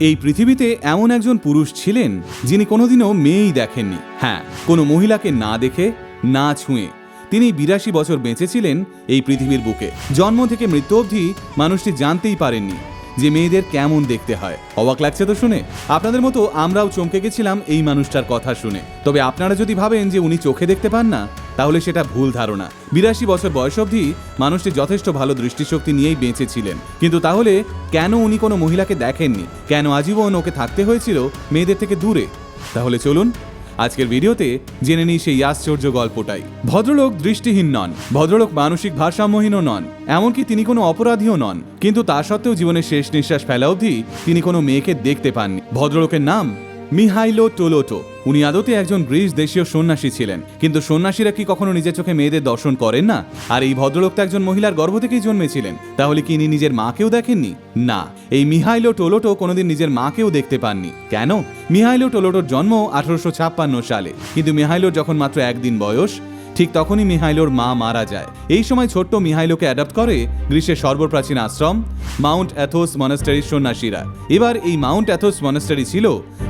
এই পৃথিবীতে এমন একজন পুরুষ ছিলেন যিনি কোনোদিনও মেয়েই দেখেননি। হ্যাঁ কোনো মহিলাকে না দেখে, না ছুঁয়ে তিনি বিরাশি বছর বেঁচেছিলেন এই পৃথিবীর বুকে। জন্ম থেকে মৃত্যু অবধি মানুষটি জানতেই পারেননি যে মেয়েদের কেমন দেখতে হয়। অবাক লাগছে তো শুনে? আপনাদের মতো আমরাও চমকে গেছিলাম এই মানুষটার কথা শুনে। তবে আপনারা যদি ভাবেন যে উনি চোখে দেখতে পান না তাহলে সেটা ভুল ধারণা। বিরাশি বছর বয়স অবধি মানুষটি যথেষ্ট ভালো দৃষ্টিশক্তি নিয়েই বেঁচেছিলেন। কিন্তু তাহলে কেন উনি কোনো মহিলাকে দেখেননি? কেন আজীবন ওকে থাকতে হয়েছিল মেয়েদের থেকে দূরে? তাহলে চলুন আজকের ভিডিওতে জেনে নিই সেই আশ্চর্য গল্পটাই। ভদ্রলোক দৃষ্টিহীন নন, ভদ্রলোক মানসিক ভারসাম্যহীনও নন, এমনকি তিনি কোনো অপরাধীও নন। কিন্তু তা সত্ত্বেও জীবনের শেষ নিঃশ্বাস ফেলা অবধি তিনি কোনো মেয়েকে দেখতে পাননি। ভদ্রলোকের নাম মিহাইলো টোলোটো। উনি আদতে একজন গ্রিস দেশীয় সন্ন্যাসী ছিলেন। কিন্তু সন্ন্যাসীরা কি কখনো নিজের চোখে মেয়েদের দর্শন করেন না? আর এই ভদ্রলোক তো একজন মহিলার গর্ভ থেকেই জন্মেছিলেন। তাহলে কি ইনি নিজের মাকেও দেখেননি? না, এই মিহাইলো টোলোটো কোনোদিন নিজের মাকেও দেখতে পাননি। কেন? মিহাইলো টোলোটোর জন্ম আঠারোশো ছাপ্পান্ন সালে। কিন্তু মিহাইলোর যখন মাত্র একদিন বয়স ঠিক তখনই মিহাইলোর মা মারা যায়। এই সময় ছোট্ট মিহাইলোকে অ্যাডাপ্ট করে গ্রীষ্মের সর্বপ্রাচীন আশ্রম মাউন্ট অ্যাথোস মনাস্টারির সন্ন্যাসীরা। এবার এই মাউন্ট অ্যাথোস মনাস্টারি ছিল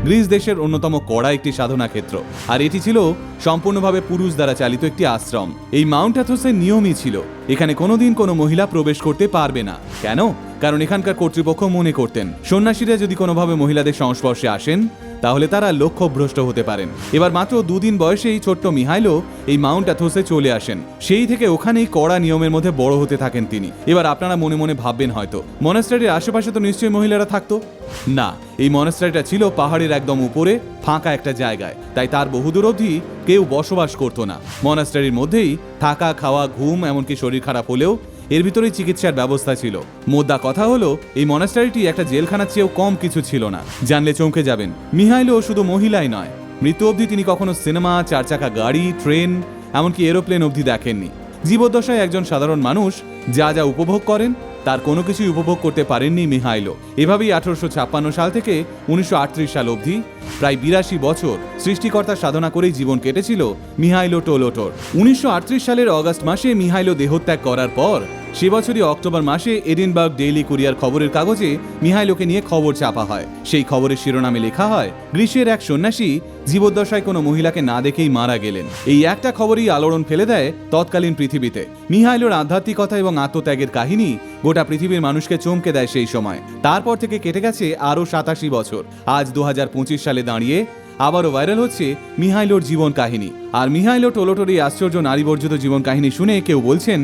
গ্রিস দেশের অন্যতম কড়া একটি সাধনা ক্ষেত্র আর এটি ছিল সম্পূর্ণভাবে পুরুষ দ্বারা চালিত একটি আশ্রম। এই মাউন্ট অ্যাথোসের নিয়মই ছিল, এখানে কোনোদিন কোনো মহিলা প্রবেশ করতে পারবে না। কেন? কারণ এখানকার কর্তৃপক্ষ মনে করতেন, সন্ন্যাসীরা যদি কোনোভাবে মহিলাদের সংস্পর্শে আসেন, তাহলে তারা লক্ষ্যভ্রষ্ট হতে পারেন। এবার মাত্র দুদিন বয়সেই ছোট্ট মিহাইলো এই মাউন্ট অ্যাথোসে চলে আসেন। সেই থেকে ওখানেই কড়া নিয়মের মধ্যে বড় হতে থাকেন তিনি। এবার আপনারা মনে মনে ভাববেন হয়তো মনেস্ট্রারির আশেপাশে তো নিশ্চয়ই মহিলারা থাকতো? না, এই মনেস্ট্রারিটা ছিল পাহাড়ের একদম উপরে, ফাঁকা একটা জায়গায়। তাই তার বহুদূর অবধি কেউ বসবাস করতো না। মনাস্ট্রারির মধ্যেই থাকা, খাওয়া, ঘুম, এমনকি শরীর খারাপ হলেও এর ভিতরেই চিকিৎসার ব্যবস্থা ছিল। মোদ্দা কথা হলো, এই মনাস্টারিটি একটা জেলখানার চেয়েও কম কিছু ছিল না। জানলে চমকে যাবেন মিহাইলো শুধু মহিলাই নয়। মৃত্যু অবধি তিনি কখনো সিনেমা চার চাকা গাড়ি, ট্রেন, এমনকি এরোপ্লেন অবধি দেখেননি। জীবদ্দশায় একজন সাধারণ মানুষ যা যা উপভোগ করেন তার কোনো কিছুই উপভোগ করতে পারেননি মিহাইলো। এভাবেই আঠারোশো ছাপ্পান্ন সাল থেকে উনিশশো আটত্রিশ সাল অবধি প্রায় বিরাশি বছর সৃষ্টিকর্তা সাধনা করেই জীবন কেটেছিল মিহাইলো টোলোটোর। উনিশশো আটত্রিশ সালের অগস্ট মাসে মিহাইলো দেহত্যাগ করার পর সে বছরই অক্টোবর মাসে এডিনবার্গ ডেইলি কুরিয়ার খবরের কাগজে মিহাইলোকে নিয়ে খবর চাপা হয়। সেই খবরের শিরোনামে লেখা হয়, গ্রীষ্মের এক সন্ন্যাসী জীবদ্দশায় কোনো মহিলাকে না দেখেই মারা গেলেন। এই একটা খবরই আলোড়ন ফেলে দেয় তৎকালীন পৃথিবীতে। মিহাইলোর আধ্যাত্মিকতা এবং আত্মত্যাগের কাহিনী গোটা পৃথিবীর মানুষকে চমকে দেয় সেই সময়। তারপর থেকে কেটে গেছে আরও সাতাশি বছর। আজ দু হাজার পঁচিশ সালে দাঁড়িয়ে আবারও ভাইরাল হচ্ছে মিহাইলোর জীবন কাহিনী। আর মিহাইলো টোলোটোর এই আশ্চর্য নারীবর্জিত জীবন কাহিনী শুনে কেউ বলছেন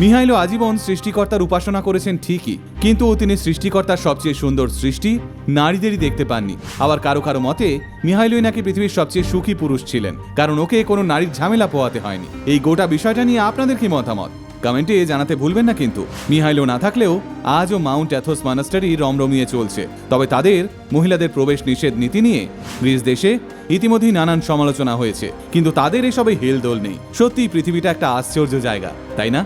মিহাইলো আজীবন সৃষ্টিকর্তার উপাসনা করেছেন ঠিকই, কিন্তু তিনি সৃষ্টিকর্তার সবচেয়ে সুন্দর সৃষ্টি নারীদেরই দেখতে পাননি। আবার কারও কারও মতে, মিহাইলোই নাকি পৃথিবীর সবচেয়ে সুখী পুরুষ ছিলেন, কারণ ওকে কোনো নারীর ঝামেলা পোহাতে হয়নি। এই গোটা বিষয়টা নিয়ে আপনাদের কি মতামত? কমেন্টে জানাতে ভুলবেন না কিন্তু। মিহাইলো না থাকলেও আজও মাউন্ট অ্যাথোস মানাস্টারি রমরমিয়ে চলছে। তবে তাদের মহিলাদের প্রবেশ নিষেধ নীতি নিয়ে গ্রিস দেশে ইতিমধ্যেই নানান সমালোচনা হয়েছে। কিন্তু তাদের এসবে হেলদোল নেই। সত্যি পৃথিবীটা একটা আশ্চর্য জায়গা, তাই না?